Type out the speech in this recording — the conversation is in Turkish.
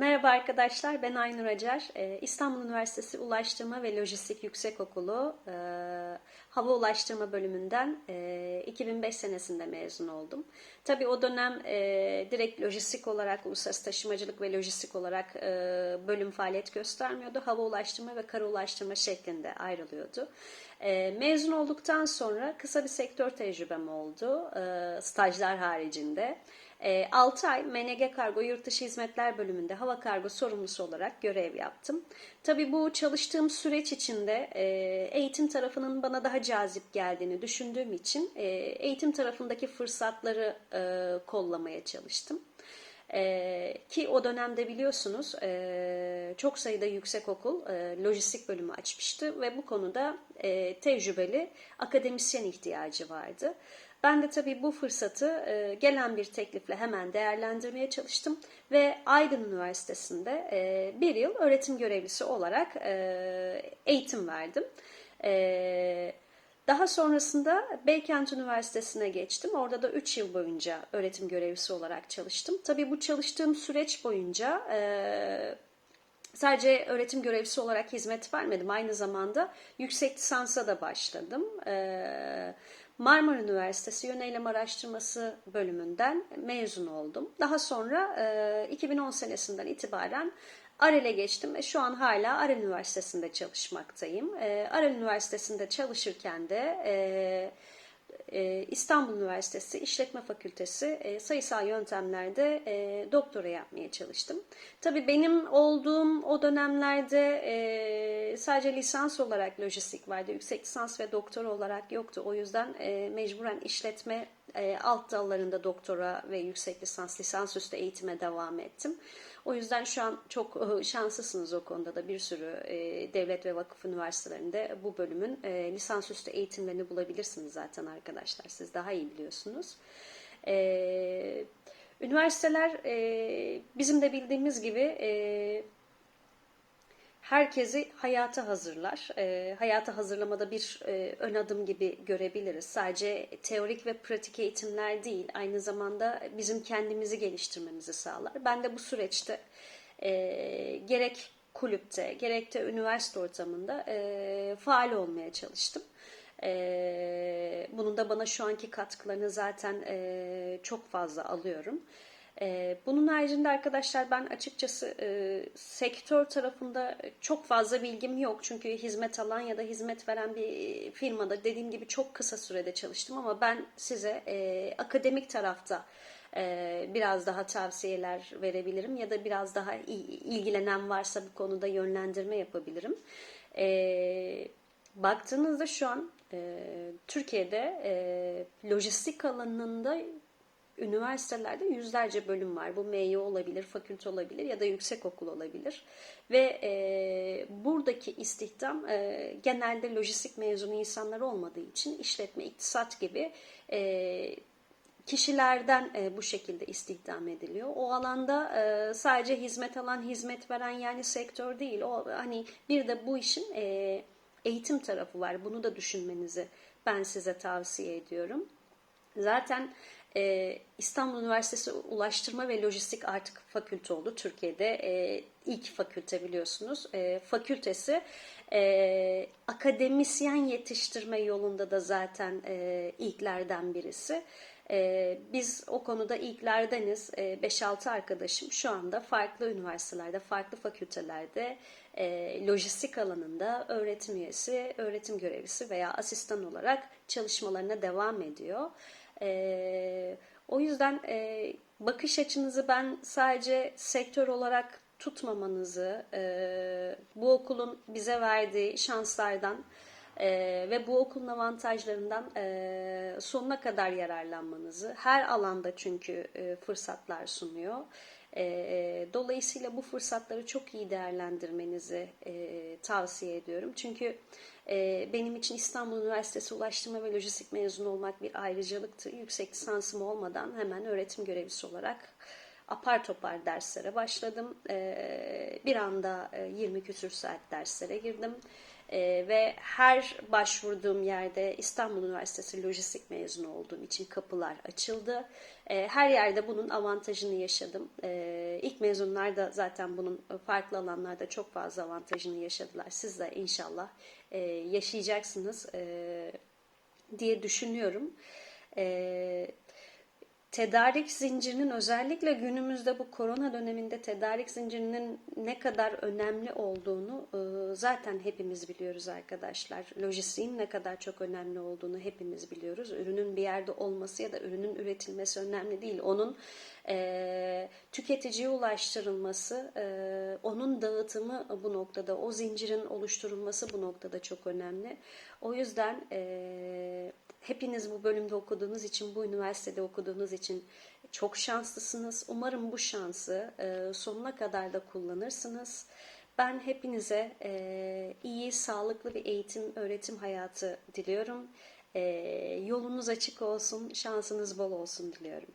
Merhaba arkadaşlar, ben Aynur Acar. Ee, İstanbul Üniversitesi Ulaştırma ve Lojistik Yüksekokulu e, Hava Ulaştırma bölümünden e, 2005 senesinde mezun oldum. Tabii o dönem e, direkt lojistik olarak, uluslararası taşımacılık ve lojistik olarak e, bölüm faaliyet göstermiyordu. Hava ulaştırma ve kara ulaştırma şeklinde ayrılıyordu. E, mezun olduktan sonra kısa bir sektör tecrübem oldu, e, stajlar haricinde. 6 ay MNG Kargo Yurtdışı Hizmetler Bölümünde hava kargo sorumlusu olarak görev yaptım. Tabii bu çalıştığım süreç içinde e, eğitim tarafının bana daha cazip geldiğini düşündüğüm için e, eğitim tarafındaki fırsatları e, kollamaya çalıştım. Ee, ki o dönemde biliyorsunuz e, çok sayıda yüksekokul e, lojistik bölümü açmıştı ve bu konuda e, tecrübeli akademisyen ihtiyacı vardı. Ben de tabii bu fırsatı e, gelen bir teklifle hemen değerlendirmeye çalıştım ve Aydın Üniversitesi'nde e, bir yıl öğretim görevlisi olarak e, eğitim verdim. Daha sonrasında Beykent Üniversitesi'ne geçtim. Orada da 3 yıl boyunca öğretim görevlisi olarak çalıştım. Tabii bu çalıştığım süreç boyunca sadece öğretim görevlisi olarak hizmet vermedim. Aynı zamanda yüksek lisansa da başladım. Marmara Üniversitesi Yöneylem Araştırması bölümünden mezun oldum. Daha sonra e, 2010 senesinden itibaren Arel'e geçtim ve şu an hala Arel Üniversitesi'nde çalışmaktayım. E, Arel Üniversitesi'nde çalışırken de e, e, İstanbul Üniversitesi İşletme Fakültesi e, sayısal yöntemlerde e, doktora yapmaya çalıştım. Tabii benim olduğum o dönemlerde e, sadece lisans olarak lojistik vardı. Yüksek lisans ve doktora olarak yoktu. O yüzden mecburen işletme e, alt dallarında doktora ve yüksek lisans, lisansüstü eğitime devam ettim. O yüzden şu an çok e, şanslısınız o konuda da bir sürü e, devlet ve vakıf üniversitelerinde bu bölümün e, lisansüstü eğitimlerini bulabilirsiniz zaten arkadaşlar. Siz daha iyi biliyorsunuz. E, üniversiteler e, bizim de bildiğimiz gibi e, herkesi hayata hazırlar. E, hayata hazırlamada bir e, ön adım gibi görebiliriz. Sadece teorik ve pratik eğitimler değil, aynı zamanda bizim kendimizi geliştirmemizi sağlar. Ben de bu süreçte e, gerek kulüpte, gerek de üniversite ortamında e, faal olmaya çalıştım. E, bunun da bana şu anki katkılarını zaten e, çok fazla alıyorum. Ee, bunun haricinde arkadaşlar ben açıkçası e, sektör tarafında çok fazla bilgim yok. Çünkü hizmet alan ya da hizmet veren bir firmada dediğim gibi çok kısa sürede çalıştım ama ben size e, akademik tarafta e, biraz daha tavsiyeler verebilirim ya da biraz daha ilgilenen varsa bu konuda yönlendirme yapabilirim. E, baktığınızda şu an e, Türkiye'de e, lojistik alanında üniversitelerde yüzlerce bölüm var. Bu MYO olabilir, fakülte olabilir ya da yüksek okul olabilir. Ve e, buradaki istihdam e, genelde lojistik mezunu insanlar olmadığı için işletme, iktisat gibi e, kişilerden e, bu şekilde istihdam ediliyor. O alanda e, sadece hizmet alan, hizmet veren yani sektör değil. O hani bir de bu işin e, eğitim tarafı var. Bunu da düşünmenizi ben size tavsiye ediyorum. Zaten e, İstanbul Üniversitesi Ulaştırma ve Lojistik artık fakülte oldu. Türkiye'de e, ilk fakülte biliyorsunuz. E, fakültesi e, akademisyen yetiştirme yolunda da zaten e, ilklerden birisi. E, biz o konuda ilklerdeniz. E, 5-6 arkadaşım şu anda farklı üniversitelerde, farklı fakültelerde e, lojistik alanında öğretim üyesi, öğretim görevlisi veya asistan olarak çalışmalarına devam ediyor. E, o yüzden e, bakış açınızı ben sadece sektör olarak tutmamanızı, e, bu okulun bize verdiği şanslardan e, ve bu okulun avantajlarından e, sonuna kadar yararlanmanızı, her alanda çünkü e, fırsatlar sunuyor. E, dolayısıyla bu fırsatları çok iyi değerlendirmenizi e, tavsiye ediyorum. Çünkü e, benim için İstanbul Üniversitesi Ulaştırma ve Lojistik mezunu olmak bir ayrıcalıktı. Yüksek lisansım olmadan hemen öğretim görevlisi olarak apar topar derslere başladım. E, bir anda e, 20 küsür saat derslere girdim. E, ve her başvurduğum yerde İstanbul Üniversitesi Lojistik mezunu olduğum için kapılar açıldı. E, her yerde bunun avantajını yaşadım. E, ilk mezunlar da zaten bunun farklı alanlarda çok fazla avantajını yaşadılar. Siz de inşallah e, yaşayacaksınız e, diye düşünüyorum. E, tedarik zincirinin özellikle günümüzde bu korona döneminde tedarik zincirinin ne kadar önemli olduğunu e, zaten hepimiz biliyoruz arkadaşlar. Lojistiğin ne kadar çok önemli olduğunu hepimiz biliyoruz. Ürünün bir yerde olması ya da ürünün üretilmesi önemli değil. Onun e, tüketiciye ulaştırılması, e, onun dağıtımı bu noktada, o zincirin oluşturulması bu noktada çok önemli. O yüzden hepiniz bu bölümde okuduğunuz için, bu üniversitede okuduğunuz için çok şanslısınız. Umarım bu şansı e, sonuna kadar da kullanırsınız. Ben hepinize e, iyi, sağlıklı bir eğitim, öğretim hayatı diliyorum. E, yolunuz açık olsun, şansınız bol olsun diliyorum.